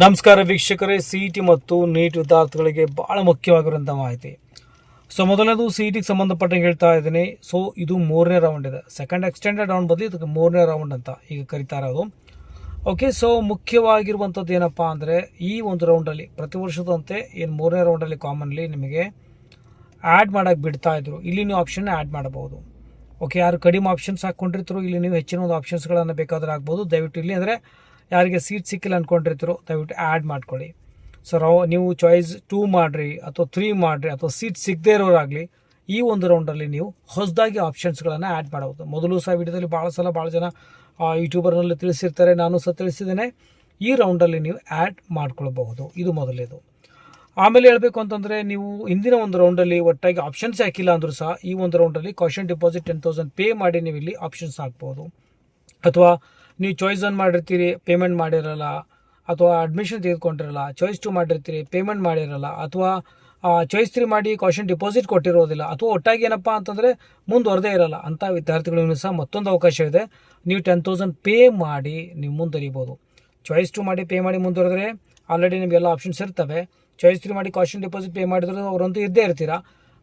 ನಮಸ್ಕಾರ ವೀಕ್ಷಕರೇ C E T ಮತ್ತು ನೀಟ್ ವಿದ್ಯಾರ್ಥಿಗಳಿಗೆ ಬಹಳ ಮುಖ್ಯವಾಗಿರುವಂಥ ಮಾಹಿತಿ. ಸೊ ಮೊದಲನೇದು ಸಿ ಇ ಟಿಗೆ ಸಂಬಂಧಪಟ್ಟಂಗೆ ಹೇಳ್ತಾ ಇದ್ದೀನಿ. ಸೊ ಇದು ಮೂರನೇ ರೌಂಡ್ ಇದೆ. ಸೆಕೆಂಡ್ ಎಕ್ಸ್ಟೆಂಡೆಡ್ ರೌಂಡ್ ಬದಲು ಇದಕ್ಕೆ ಮೂರನೇ ರೌಂಡ್ ಅಂತ ಈಗ ಕರಿತಾ ಇರೋದು. ಓಕೆ ಸೊ ಮುಖ್ಯವಾಗಿರುವಂಥದ್ದು ಏನಪ್ಪ ಅಂದರೆ, ಈ ಒಂದು ರೌಂಡಲ್ಲಿ ಪ್ರತಿ ವರ್ಷದಂತೆ ಏನು ಮೂರನೇ ರೌಂಡಲ್ಲಿ ಕಾಮನ್ಲಿ ನಿಮಗೆ ಆ್ಯಡ್ ಮಾಡೋಕ್ಕೆ ಬಿಡ್ತಾ ಇದ್ರು. ಇಲ್ಲಿ ನೀವು ಆಪ್ಷನ್ ಆ್ಯಡ್ ಮಾಡಬಹುದು. ಓಕೆ ಯಾರು ಕಡಿಮೆ ಆಪ್ಷನ್ಸ್ ಹಾಕ್ಕೊಂಡಿರ್ತಾರೋ, ಇಲ್ಲಿ ನೀವು ಹೆಚ್ಚಿನ ಒಂದು ಆಪ್ಷನ್ಸ್ಗಳನ್ನು ಬೇಕಾದ್ರೆ ಆಗ್ಬೋದು ದಯವಿಟ್ಟು ಇಲ್ಲಿ ಅಂದರೆ ಯಾರಿಗೆ ಸೀಟ್ ಸಿಕ್ಕಿಲ್ಲ ಅಂದ್ಕೊಂಡಿರ್ತೀರೋ ದಯವಿಟ್ಟು ಆ್ಯಡ್ ಮಾಡ್ಕೊಳ್ಳಿ. ಸೊ ರೌ, ನೀವು ಚಾಯ್ಸ್ ಟೂ ಮಾಡಿರಿ ಅಥವಾ ತ್ರೀ ಮಾಡಿರಿ ಅಥವಾ ಸೀಟ್ ಸಿಗದೇ ಇರೋರಾಗಲಿ, ಈ ಒಂದು ರೌಂಡಲ್ಲಿ ನೀವು ಹೊಸದಾಗಿ ಆಪ್ಷನ್ಸ್ಗಳನ್ನು ಆ್ಯಡ್ ಮಾಡಬಹುದು. ಮೊದಲು ಸಹ ವಿಡಿಯೋದಲ್ಲಿ ಭಾಳ ಸಲ ಭಾಳ ಜನ ಯೂಟ್ಯೂಬರ್ನಲ್ಲಿ ತಿಳಿಸಿರ್ತಾರೆ, ನಾನು ಸಹ ತಿಳಿಸಿದ್ದೇನೆ. ಈ ರೌಂಡಲ್ಲಿ ನೀವು ಆ್ಯಡ್ ಮಾಡ್ಕೊಳ್ಬಹುದು. ಇದು ಮೊದಲೇದು ಆಮೇಲೆ ಹೇಳಬೇಕು ಅಂತಂದರೆ, ನೀವು ಹಿಂದಿನ ಒಂದು ರೌಂಡಲ್ಲಿ ಒಟ್ಟಾಗಿ ಆಪ್ಷನ್ಸ್ ಹಾಕಿಲ್ಲ ಅಂದರೂ ಸಹ ಈ ಒಂದು ರೌಂಡಲ್ಲಿ caution deposit ten thousand pay ಮಾಡಿ ನೀವು ಇಲ್ಲಿ ಆಪ್ಷನ್ಸ್ ಹಾಕ್ಬೋದು. ಅಥವಾ ನೀವು ಚಾಯ್ಸ್ ಒನ್ ಮಾಡಿರ್ತೀರಿ ಪೇಮೆಂಟ್ ಮಾಡಿರಲ್ಲ, ಅಥವಾ ಅಡ್ಮಿಷನ್ ತೆಗೆದುಕೊಂಡಿರಲ್ಲ ಚಾಯ್ಸ್ ಟು ಮಾಡಿರ್ತೀರಿ ಪೇಮೆಂಟ್ ಮಾಡಿರಲ್ಲ, ಅಥವಾ ಚಾಯ್ಸ್ ತ್ರೀ ಮಾಡಿ ಕ್ವಾಶನ್ ಡಿಪಾಸಿಟ್ ಕೊಟ್ಟಿರೋದಿಲ್ಲ, ಅಥವಾ ಒಟ್ಟಾಗಿ ಏನಪ್ಪ ಅಂತಂದರೆ ಮುಂದುವರೆದೇ ಇರಲ್ಲ ಅಂಥ ವಿದ್ಯಾರ್ಥಿಗಳಿಗೂ ಸಹ ಮತ್ತೊಂದು ಅವಕಾಶ ಇದೆ. ನೀವು ಟೆನ್ ತೌಸಂಡ್ ಪೇ ಮಾಡಿ ನೀವು ಮುಂದುವರಿಬೋದು ಚಾಯ್ಸ್ ಟು ಮಾಡಿ ಪೇ ಮಾಡಿ ಮುಂದುವರೆದ್ರೆ ಆಲ್ರೆಡಿ ನಿಮಗೆಲ್ಲ ಆಪ್ಷನ್ಸ್ ಇರ್ತವೆ. ಚಾಯ್ಸ್ ತ್ರೀ ಮಾಡಿ ಕ್ವಾಶನ್ ಡಿಪಾಸಿಟ್ ಪೇ ಮಾಡಿದ್ರೆ ಅವರಂತೂ ಇದ್ದೇ ಇರ್ತೀರಾ?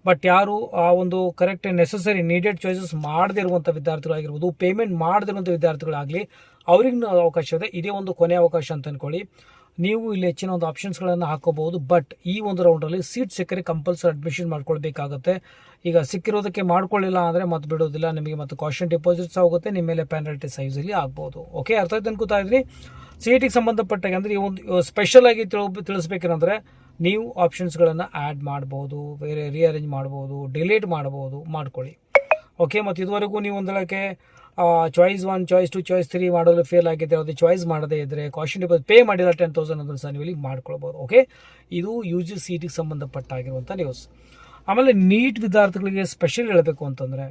ಬಟ್ ಯಾರು ಆ ಒಂದು ಕರೆಕ್ಟ್ ನೆಸೆಸರಿ ನೀಡೆಡ್ ಚಾಯ್ಸಸ್ ಮಾಡದೇ ಇರುವಂಥ ವಿದ್ಯಾರ್ಥಿಗಳಾಗಿರ್ಬೋದು ಪೇಮೆಂಟ್ ಮಾಡದಿರುವಂಥ ವಿದ್ಯಾರ್ಥಿಗಳಾಗಲಿ, ಅವ್ರಿಗೂ ಅವಕಾಶ ಇದೆ. ಇದೇ ಒಂದು ಕೊನೆ ಅವಕಾಶ ಅಂತ ಅಂದ್ಕೊಳ್ಳಿ ನೀವು ಇಲ್ಲಿ ಹೆಚ್ಚಿನ ಒಂದು ಆಪ್ಷನ್ಸ್ಗಳನ್ನು ಹಾಕೋಬಹುದು ಬಟ್ ಈ ಒಂದು ರೌಂಡಲ್ಲಿ ಸೀಟ್ ಸಿಕ್ಕರೆ ಕಂಪಲ್ಸರಿ ಅಡ್ಮಿಷನ್ ಮಾಡ್ಕೊಳ್ಬೇಕಾಗುತ್ತೆ. ಈಗ ಸಿಕ್ಕಿರೋದಕ್ಕೆ ಮಾಡ್ಕೊಳ್ಳಿಲ್ಲ ಅಂದರೆ ಮತ್ತೆ ಬಿಡೋದಿಲ್ಲ, ನಿಮಗೆ ಮತ್ತೆ ಕಾಷನ್ ಡಿಪಾಸಿಟ್ಸ್ ಆಗುತ್ತೆ ನಿಮ್ಮ ಮೇಲೆ ಪೆನಾಲ್ಟಿ ಸೈಜಲ್ಲಿ ಆಗ್ಬೋದು. ಓಕೆ ಅರ್ಥ ಆಯ್ತು ಅನ್ಕೋತಾ ಇದ್ರಿ? ಸೀಟಿಗೆ ಸಂಬಂಧಪಟ್ಟಾಗ ಅಂದರೆ ಈ ಒಂದು ಸ್ಪೆಷಲ್ ಆಗಿ ತಿಳ್ ತಿಳಿಸ್ಬೇಕಂದ್ರೆ ನೀವು ಆಪ್ಷನ್ಸ್ಗಳನ್ನು ಆ್ಯಡ್ ಮಾಡ್ಬೋದು, ಬೇರೆ ರಿಅರೇಂಜ್ ಮಾಡ್ಬೋದು ಡಿಲೀಟ್ ಮಾಡ್ಬೋದು, ಮಾಡ್ಕೊಳ್ಳಿ. ಓಕೆ ಮತ್ತು ಇದುವರೆಗೂ ನೀವು ಒಂದಲಕ್ಕೆ choice one choice two choice three ಮಾಡಲು ಫೇಲ್ ಆಗಿದೆ ಅದು ಚಾಯ್ಸ್ ಮಾಡದೇ ಇದ್ದರೆ ಕಾಶನ್ ಡಿಪಾಸಿಟ್ ಪೇ ಮಾಡಿಲ್ಲ ಟೆನ್ ತೌಸಂಡ್ ಅಂದ್ರೆ ಸಹ ನೀವು ಇಲ್ಲಿ ಮಾಡ್ಕೊಳ್ಬೋದು. ಓಕೆ ಇದು ಯು ಜಿ ಸಿ ಟಿಗೆ ಸಂಬಂಧಪಟ್ಟಾಗಿರುವಂಥ ನ್ಯೂಸ್ ಆಮೇಲೆ ನೀಟ್ ವಿದ್ಯಾರ್ಥಿಗಳಿಗೆ ಸ್ಪೆಷಲ್ ಹೇಳಬೇಕು ಅಂತಂದರೆ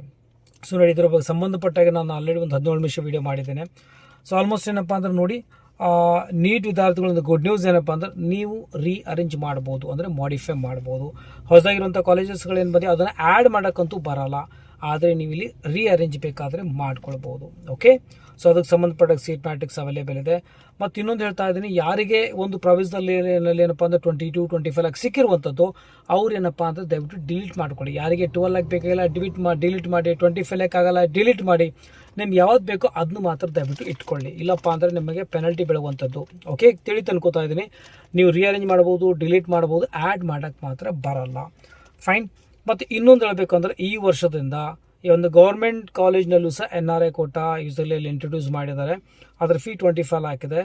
ಸೊ ನೋಡಿ ಇದರ ಬಗ್ಗೆ ಸಂಬಂಧಪಟ್ಟಾಗಿ ನಾನು ಆಲ್ರೆಡಿ ಒಂದು ಹದಿನೇಳು ನಿಮಿಷ ವೀಡಿಯೋ ಮಾಡಿದ್ದೇನೆ. ಸೊ ಆಲ್ಮೋಸ್ಟ್ ಏನಪ್ಪ ಅಂದ್ರೆ ನೋಡಿ ನೀಟ್ ವಿದ್ಯಾರ್ಥಿಗಳೊಂದು ಗುಡ್ ನ್ಯೂಸ್ ಏನಪ್ಪ ಅಂದ್ರೆ ನೀವು ರೀ ಅರೇಂಜ್ ಮಾಡ್ಬೋದು, ಅಂದರೆ ಮಾಡಿಫೈ ಮಾಡ್ಬೋದು. ಹೊಸದಾಗಿರುವಂಥ ಕಾಲೇಜಸ್ಗಳೇನು ಬಂದಿದೆ ಅದನ್ನು ಆ್ಯಡ್ ಮಾಡೋಕ್ಕಂತೂ ಬರಲ್ಲ. ಆದರೆ ನೀವು ಇಲ್ಲಿ ರೀ ಅರೇಂಜ್ ಬೇಕಾದರೆ ಮಾಡ್ಕೊಳ್ಬೋದು ಓಕೆ ಸೊ ಅದಕ್ಕೆ ಸಂಬಂಧಪಟ್ಟ ಸೀಟ್ ಮ್ಯಾಟ್ರಿಕ್ಸ್ ಅವೈಲೇಬಲ್ ಇದೆ. ಮತ್ತು ಇನ್ನೊಂದು ಹೇಳ್ತಾ ಇದ್ದೀನಿ, ಯಾರಿಗೆ ಒಂದು ಪ್ರವೇಶದಲ್ಲಿ ಏನಪ್ಪ ಅಂದರೆ twenty two twenty five lakh ಸಿಕ್ಕಿರುವಂಥದ್ದು, ಅವ್ರು ಏನಪ್ಪ ಅಂದರೆ ದಯವಿಟ್ಟು ಡಿಲೀಟ್ ಮಾಡ್ಕೊಳ್ಳಿ. ಯಾರಿಗೆ ಟ್ವೆಲ್ ಲ್ಯಾಕ್ ಬೇಕಾಗಿಲ್ಲ ಡಿಲೀಟ್ ಮಾಡಿ ಡಿಲೀಟ್ ಮಾಡಿ ಟ್ವೆಂಟಿ ಫೈವ್ ಲ್ಯಾಕ್ ಆಗಲ್ಲ ಡಿಲೀಟ್ ಮಾಡಿ, ನಿಮ್ಗೆ ಯಾವ್ದು ಬೇಕೋ ಅದನ್ನು ಮಾತ್ರ ದಯವಿಟ್ಟು ಇಟ್ಕೊಳ್ಳಿ. ಇಲ್ಲಪ್ಪ ಅಂದರೆ ನಿಮಗೆ ಪೆನಲ್ಟಿ ಬೀಳುವಂಥದ್ದು ಓಕೆ ತಿಳಿ ಅನ್ಕೋತಾ ಇದ್ದೀನಿ. ನೀವು ರಿಅರೇಂಜ್ ಮಾಡ್ಬೋದು ಡಿಲೀಟ್ ಮಾಡ್ಬೋದು ಆ್ಯಡ್ ಮಾಡೋಕ್ಕೆ ಮಾತ್ರ ಬರಲ್ಲ. ಫೈನ್ ಮತ್ತು ಇನ್ನೊಂದು ಹೇಳಬೇಕು ಅಂದರೆ ಈ ವರ್ಷದಿಂದ ಈ ಒಂದು ಗೌರ್ಮೆಂಟ್ ಕಾಲೇಜ್ನಲ್ಲೂ ಸಹ ಎನ್ ಆರ್ ಐ ಕೋಟಾ ಯೂಸಲ್ಲಿ ಇಂಟ್ರೊಡ್ಯೂಸ್ ಮಾಡಿದ್ದಾರೆ. ಅದರ ಫೀ ಟ್ವೆಂಟಿ ಫೈವ್ ಹಾಕಿದೆ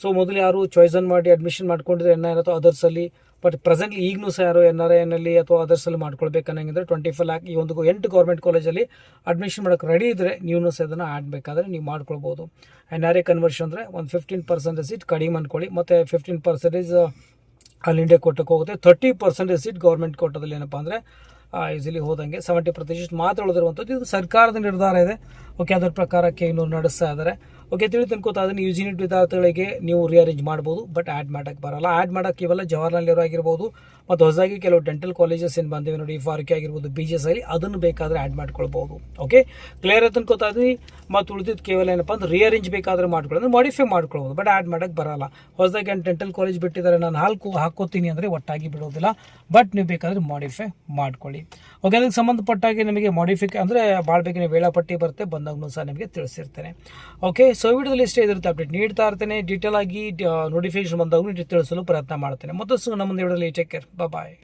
ಸೊ ಮೊದಲು ಯಾರು ಚಾಯ್ಸನ್ ಮಾಡಿ ಅಡ್ಮಿಷನ್ ಮಾಡ್ಕೊಂಡಿದ್ರೆ ಎನ್ ಐ ಅಥವಾ ಅದರ್ಸಲ್ಲಿ ಬಟ್ ಪ್ರೆಸೆಂಟ್ಲಿ ಈಗಲೂ ಸಹ ಯಾರು ಎನ್ ಆರ್ ಐನಲ್ಲಿ ಅಥವಾ ಅದರ್ಸಲ್ಲಿ ಮಾಡ್ಕೊಳ್ಬೇಕು ಅನ್ನಂಗಿದ್ರೆ ಟ್ವೆಂಟಿ ಫೈವ್ ಲ್ಯಾಕ್ ಈ ಒಂದು ಎಂಟು ಗೌರ್ಮೆಂಟ್ ಕಾಲೇಜಲ್ಲಿ ಅಡ್ಮಿಷನ್ ಮಾಡೋಕ್ಕೆ ರೆಡಿ ಇದ್ದರೆ ನೀವು ಸಹ ಅದನ್ನು ಆ್ಯಡ್ ಬೇಕಾದರೆ ನೀವು ಮಾಡ್ಕೊಳ್ಬೋದು. ಎನ್ ಆರ್ ಐ ಕನ್ವರ್ಷನ್ ಅಂದರೆ ಒಂದು ಫಿಫ್ಟೀನ್ ಪರ್ಸೆಂಟೇಜ್ ಸೀಟ್ ಕಡಿಮೆ ಅಂದ್ಕೊಳ್ಳಿ ಮತ್ತು ಫಿಫ್ಟೀನ್ ಪರ್ಸೆಂಟೇಜ್ ಅಲ್ಲಿ ಇಂಡಿಯಾ ಕೋಟಕ್ಕೆ ಹೋಗುತ್ತೆ. ತರ್ಟಿ ಪರ್ಸೆಂಟೇಜ್ ಸೀಟ್ ಗೌರ್ಮೆಂಟ್ ಕೋಟದಲ್ಲಿ ಏನಪ್ಪ ಅಂದರೆ ಈಸಿಲಿ ಹೋದಂಗೆ ಸೆವೆಂಟಿ ಪ್ರತಿಶತ ಮಾತ್ರ ಉಳಿದಿರುವಂಥದ್ದು. ಇದು ಸರ್ಕಾರದ ನಿರ್ಧಾರ ಇದೆ. ಓಕೆ, ಅದರ ಪ್ರಕಾರಕ್ಕೆ ಇನ್ನು ನಡೆಸ್ತಾ ಇದ್ದಾರೆ. ಓಕೆ ತಿಳಿ ತಿನ್ಕೋತಾ ಅದನ್ನು ಯೂನಿಟ್ ವಿದ್ಯಾರ್ಥಿಗಳಿಗೆ ನೀವು ರಿಅರೇಂಜ್ ಮಾಡ್ಬೋದು ಬಟ್ ಆ್ಯಡ್ ಮಾಡೋಕ್ಕೆ ಬರಲ್ಲ. ಆ್ಯಡ್ ಮಾಡೋಕ್ಕೆ ಇವೆಲ್ಲ ಜವಾಹರ್ಲಾಲ್ ನೆಹರು ಆಗಿರ್ಬೋದು, ಮತ್ತು ಹೊಸದಾಗಿ ಕೆಲವು ಡೆಂಟಲ್ ಕಾಲೇಜಸ್ ಏನು ಬಂದಿವೆ ನೋಡಿ ಫಾರ್ಕೆ ಆಗಿರ್ಬೋದು ಬಿ ಜಿ ಅಲ್ಲಿ ಅದನ್ನು ಬೇಕಾದರೆ ಆ್ಯಡ್ ಮಾಡ್ಕೊಳ್ಬೋದು. ಓಕೆ ಕ್ಲಿಯರ್ ಆಯ್ತು ಅನ್ಕೋತಾ ಇದ್ವಿ ಮತ್ತು ಉಳಿದಿದ್ದು ಕೇವಲ ಏನಪ್ಪ ಅಂದ್ರೆ ರಿಅರೇಂಜ್ ಬೇಕಾದರೆ ಮಾಡ್ಕೊಳ್ಳೋದು ಮಾಡಿಫೈ ಮಾಡ್ಕೊಳ್ಬೋದು ಬಟ್ ಆ್ಯಡ್ ಮಾಡೋಕ್ಕೆ ಬರಲ್ಲ. ಹೊಸದಾಗಿ ಏನು ಡೆಂಟಲ್ ಕಾಲೇಜ್ ಬಿಟ್ಟಿದ್ದಾರೆ, ನಾನು ಹಾಲ್ಕು ಹಾಕೋತೀನಿ ಅಂದರೆ ಒಟ್ಟಾಗಿ ಬಿಡೋದಿಲ್ಲ. ಬಟ್ ನೀವು ಬೇಕಾದರೆ ಮಾಡಿಫೈ ಮಾಡ್ಕೊಳ್ಳಿ. ಓಕೆ ಅದಕ್ಕೆ ಸಂಬಂಧಪಟ್ಟಾಗಿ ನಿಮಗೆ ಮಾಡಿಫಿಕ್ ಅಂದರೆ ಭಾಳ ಬೇಗ ವೇಳಾಪಟ್ಟಿ ಬರುತ್ತೆ ಬಂದಾಗ ಸಹ ನಿಮಗೆ ತಿಳಿಸಿರ್ತೇನೆ. ಓಕೆ ಸೊ ವಿಡಿಯೋದಲ್ಲಿ ಇಷ್ಟೇ ಅಪ್ಡೇಟ್ ನೀಡ್ತಾ ಇರ್ತೇನೆ. ಡೀಟೇಲ್ ಆಗಿ ನೋಟಿಫಿಕೇಶನ್ ಬಂದಾಗ ತಿಳಿಸಲು ಪ್ರಯತ್ನ ಮಾಡ್ತೇನೆ. ಮತ್ತಷ್ಟು ನಮ್ಮ ವಿಡಿಯೋದಲ್ಲಿ ಟೇಕ್ ಕೇರ್ ಬಾಯ್